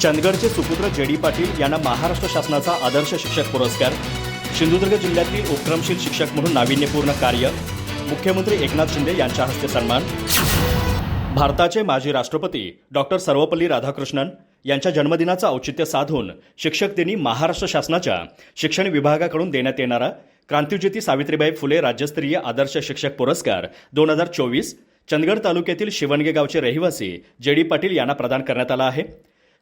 चंदगडचे सुपुत्र जे डी पाटील यांना महाराष्ट्र शासनाचा आदर्श शिक्षक पुरस्कार सिंधुदुर्ग जिल्ह्यातील उपक्रमशील शिक्षक म्हणून नाविन्यपूर्ण कार्य मुख्यमंत्री एकनाथ शिंदे यांच्या हस्ते सन्मान. भारताचे माजी राष्ट्रपती डॉक्टर सर्वपल्ली राधाकृष्णन यांच्या जन्मदिनाचं औचित्य साधून शिक्षक दिनी महाराष्ट्र शासनाच्या शिक्षण विभागाकडून देण्यात येणारा क्रांतिज्योती सावित्रीबाई फुले राज्यस्तरीय आदर्श शिक्षक पुरस्कार दोन हजार चोवीस चंदगड तालुक्यातील शिवणगे गावचे रहिवासी जे डी पाटील यांना प्रदान करण्यात आला आहे.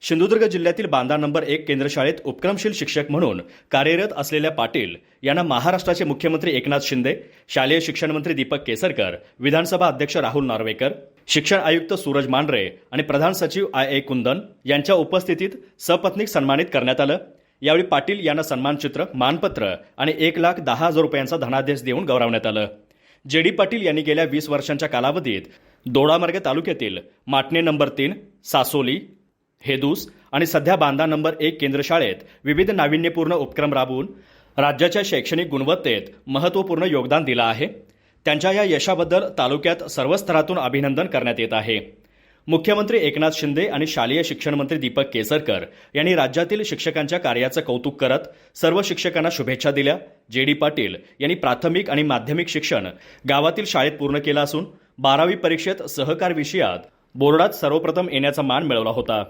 सिंधुदुर्ग जिल्ह्यातील बांदा नंबर एक केंद्रशाळेत उपक्रमशील शिक्षक म्हणून कार्यरत असलेल्या पाटील यांना महाराष्ट्राचे मुख्यमंत्री एकनाथ शिंदे शालेय शिक्षण मंत्री दीपक केसरकर विधानसभा अध्यक्ष राहुल नार्वेकर शिक्षण आयुक्त सूरज मांढरे आणि प्रधान सचिव आय ए कुंदन यांच्या उपस्थितीत सपत्नीक सन्मानित करण्यात आलं. यावेळी पाटील यांना सन्मानचित्र मानपत्र आणि एक लाख दहा हजार रुपयांचा धनादेश देऊन गौरवण्यात आलं. जे डी पाटील यांनी गेल्या वीस वर्षांच्या कालावधीत दोडामार्ग तालुक्यातील माटणे नंबर तीन सासोली हेदूस आणि सध्या बांधा नंबर एक केंद्रशाळेत विविध नाविन्यपूर्ण उपक्रम राबवून राज्याच्या शैक्षणिक गुणवत्तेत महत्त्वपूर्ण योगदान दिलं आहे. त्यांच्या या यशाबद्दल तालुक्यात सर्व स्तरातून अभिनंदन करण्यात येत आहे. मुख्यमंत्री एकनाथ शिंदे आणि शालेय शिक्षण मंत्री दीपक केसरकर यांनी राज्यातील शिक्षकांच्या कार्याचं कौतुक करत सर्व शिक्षकांना शुभेच्छा दिल्या. जे डी पाटील यांनी प्राथमिक आणि माध्यमिक शिक्षण गावातील शाळेत पूर्ण केलं असून बारावी परीक्षेत सहकार विषयात बोर्डात सर्वप्रथम येण्याचा मान मिळवला होता.